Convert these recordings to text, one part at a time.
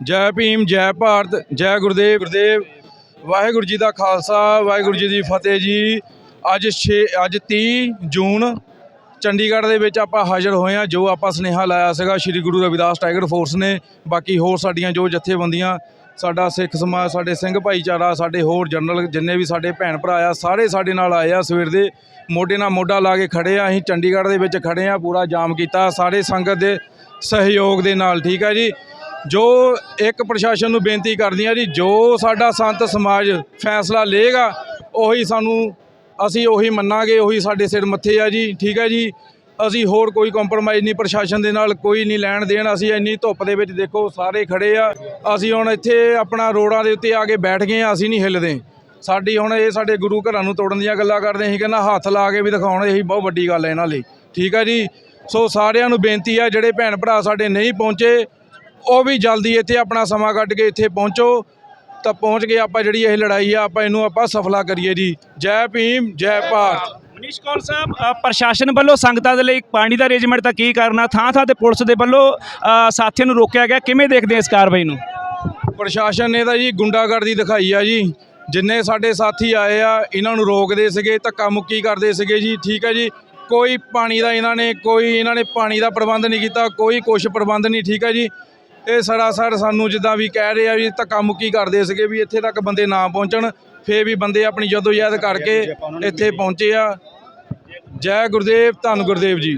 ਜੈ ਭੀਮ ਜੈ ਭਾਰਤ ਜੈ ਗੁਰਦੇਵ। ਗੁਰਦੇਵ। ਵਾਹਿਗੁਰੂ ਜੀ ਦਾ ਖਾਲਸਾ ਵਾਹਿਗੁਰੂ ਜੀ ਦੀ ਫਤਿਹ ਜੀ। ਅੱਜ 6 ਅੱਜ 30 ਜੂਨ ਚੰਡੀਗੜ੍ਹ ਦੇ ਵਿੱਚ ਆਪਾਂ ਹਾਜ਼ਰ ਹੋਏ ਹਾਂ ਜੋ ਆਪਾਂ ਸੁਨੇਹਾ ਲਾਇਆ ਸੀਗਾ ਸ੍ਰੀ ਗੁਰੂ ਰਵਿਦਾਸ ਟਾਈਗਰ ਫੋਰਸ ਨੇ। ਬਾਕੀ ਹੋਰ ਸਾਡੀਆਂ ਜੋ ਜਥੇਬੰਦੀਆਂ ਸਾਡਾ ਸਿੱਖ ਸਮਾਜ ਸਾਡੇ ਸਿੰਘ ਭਾਈਚਾਰਾ ਸਾਡੇ ਹੋਰ ਜਨਰਲ ਜਿੰਨੇ ਵੀ ਸਾਡੇ ਭੈਣ ਭਰਾ ਆ ਸਾਰੇ ਸਾਡੇ ਨਾਲ ਆਏ ਆ ਸਵੇਰ ਦੇ। ਮੋਢੇ ਨਾਲ ਮੋਢਾ ਲਾ ਕੇ ਖੜੇ ਆ ਅਸੀਂ ਚੰਡੀਗੜ੍ਹ ਦੇ ਵਿੱਚ ਖੜੇ ਆ ਪੂਰਾ ਜਾਮ ਕੀਤਾ। ਸਾਰੇ ਸੰਗਤ ਦੇ ਸਹਿਯੋਗ ਦੇ ਨਾਲ ਠੀਕ ਹੈ ਜੀ। ਜੋ ਇੱਕ ਪ੍ਰਸ਼ਾਸਨ ਨੂੰ ਬੇਨਤੀ ਕਰਦੀ ਕਰਦੀਆਂ ਜੀ, ਜੋ ਸਾਡਾ ਸੰਤ ਸਮਾਜ ਫੈਸਲਾ ਲਏਗਾ, ਉਹੀ ਸਾਨੂੰ, ਅਸੀਂ ਉਹੀ ਮੰਨਾਂਗੇ, ਉਹੀ ਸਾਡੇ ਸਿਰ ਮੱਥੇ ਆ ਜੀ, ਠੀਕ ਹੈ ਜੀ। ਅਸੀਂ ਹੋਰ ਕੋਈ ਕੰਪਰੋਮਾਈਜ਼ ਨਹੀਂ, ਪ੍ਰਸ਼ਾਸਨ ਦੇ ਨਾਲ ਕੋਈ ਨਹੀਂ ਲੈਣ ਦੇਣ, ਅਸੀਂ ਇੰਨੀ ਧੁੱਪ ਦੇ ਵਿੱਚ ਦੇਖੋ, ਸਾਰੇ ਖੜੇ ਆ। ਅਸੀਂ ਹੁਣ ਇੱਥੇ ਆਪਣਾ ਰੋਡਾਂ ਦੇ ਉੱਤੇ ਆ ਕੇ ਬੈਠ ਗਏ ਆ, ਅਸੀਂ ਨਹੀਂ ਹਿੱਲਦੇ। ਸਾਡੀ ਹੁਣ ਇਹ ਸਾਡੇ ਗੁਰੂ ਘਰਾਂ ਨੂੰ ਤੋੜਨ ਦੀਆਂ ਗੱਲਾਂ ਕਰਦੇ ਅਸੀਂ ਕਹਿੰਦਾ ਹੱਥ ਲਾ ਕੇ ਵੀ ਦਿਖਾਉਣ, ਇਹੀ ਬਹੁਤ ਵੱਡੀ ਗੱਲ ਹੈ ਇਹਨਾਂ ਲਈ। ਠੀਕ ਹੈ ਜੀ। ਸੋ ਸਾਰਿਆਂ ਨੂੰ ਬੇਨਤੀ ਆ, ਜਿਹੜੇ ਭੈਣ ਭਰਾ ਸਾਡੇ ਨਹੀਂ ਪਹੁੰਚੇ ਉਹ ਵੀ ਜਲਦੀ ਇੱਥੇ ਆਪਣਾ ਸਮਾਂ ਕੱਢ ਕੇ ਇੱਥੇ ਪਹੁੰਚੋ। ਤਾਂ ਪਹੁੰਚ ਕੇ ਆਪਾਂ ਜਿਹੜੀ ਇਹ ਲੜਾਈ ਆ ਆਪਾਂ ਇਹਨੂੰ ਆਪਾਂ ਸਫਲਾ ਕਰੀਏ ਜੀ। ਜੈ ਭੀਮ ਜੈ ਭਾਰਤ। ਮਨੀਸ਼ ਕੌਲ ਸਾਹਿਬ ਅ, ਪ੍ਰਸ਼ਾਸਨ ਵੱਲੋਂ ਸੰਗਤਾਂ ਦੇ ਲਈ ਪਾਣੀ ਦਾ ਅਰੇਂਜਮੈਂਟ ਤਾਂ ਕੀ ਕਰਨਾ ਥਾਂ ਥਾਂ ਤੇ ਪੁਲਿਸ ਦੇ ਵੱਲੋਂ ਅ, ਸਾਥੀਆਂ ਨੂੰ ਰੋਕਿਆ ਗਿਆ। ਕਿਵੇਂ ਦੇਖਦੇ ਆ ਇਸ ਕਾਰਵਾਈ ਨੂੰ? ਪ੍ਰਸ਼ਾਸਨ ਨੇ ਤਾਂ ਜੀ ਗੁੰਡਾਗਰਦੀ ਦਿਖਾਈ ਆ ਜੀ। ਜਿੰਨੇ ਸਾਡੇ ਸਾਥੀ ਆਏ ਆ ਇਹਨਾਂ ਨੂੰ ਰੋਕਦੇ ਸੀਗੇ ਧੱਕਾ ਮੁੱਕੀ ਕਰਦੇ ਸੀਗੇ ਜੀ? ਠੀਕ ਹੈ ਜੀ। ਕੋਈ ਪਾਣੀ ਦਾ ਇਹਨਾਂ ਨੇ ਕੋਈ ਇਹਨਾਂ ਨੇ ਪਾਣੀ ਦਾ ਪ੍ਰਬੰਧ ਨਹੀਂ ਕੀਤਾ ਕੋਈ ਕੁਛ ਪ੍ਰਬੰਧ ਨਹੀਂ ਠੀਕ ਹੈ ਜੀ। ਇਹ ਸਰਾਸਰ ਸਾਨੂੰ ਜਿੱਦਾਂ ਵੀ ਕਹਿ ਰਹੇ ਆ ਵੀ ਧੱਕਾ ਮੁੱਕੀ ਕਰਦੇ ਸੀਗੇ ਵੀ ਇੱਥੇ ਤੱਕ ਬੰਦੇ ਨਾ ਪਹੁੰਚਣ ਫੇਰ ਵੀ ਬੰਦੇ ਆਪਣੀ ਜਦੋਜਹਿਦ ਕਰਕੇ ਇੱਥੇ ਪਹੁੰਚੇ ਆ। ਜੈ ਗੁਰਦੇਵ ਧੰਨ ਗੁਰਦੇਵ ਜੀ।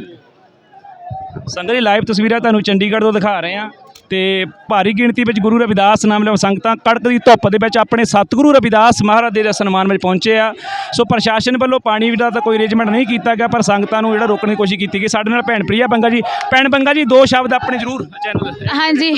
ਸੰਗਤ ਦੀ ਲਾਈਵ ਤਸਵੀਰਾਂ ਤੁਹਾਨੂੰ ਚੰਡੀਗੜ੍ਹ ਤੋਂ ਦਿਖਾ ਰਹੇ ਹਾਂ। ਤੇ ਭਾਰੀ ਗਿਣਤੀ ਵਿੱਚ ਗੁਰੂ ਰਵਿਦਾਸ ਨਾਮ ਲੈਵ ਸੰਗਤਾਂ ਕੜਕ ਦੀ ਧੁੱਪ ਦੇ ਵਿੱਚ ਆਪਣੇ ਸਤਿਗੁਰੂ ਰਵਿਦਾਸ ਮਹਾਰਾਜ ਦੇ ਸਨਮਾਨ ਵਿੱਚ ਪਹੁੰਚੇ ਆ। ਸੋ ਪ੍ਰਸ਼ਾਸਨ ਵੱਲੋਂ ਪਾਣੀ ਦਾ ਤਾਂ ਕੋਈ ਅਰੇਂਜਮੈਂਟ ਨਹੀਂ ਕੀਤਾ ਗਿਆ, ਪਰ ਸੰਗਤਾਂ ਨੂੰ ਜਿਹੜਾ ਰੋਕਣ ਦੀ ਕੋਸ਼ਿਸ਼ ਕੀਤੀ ਗਈ। ਸਾਡੇ ਨਾਲ ਭੈਣ ਪ੍ਰਿਆ ਬੰਗਾ ਜੀ। ਭੈਣ ਬੰਗਾ ਜੀ, ਦੋ ਸ਼ਬਦ ਆਪਣੇ ਜ਼ਰੂਰ ਚੈਨਲ ਹਾਂਜੀ।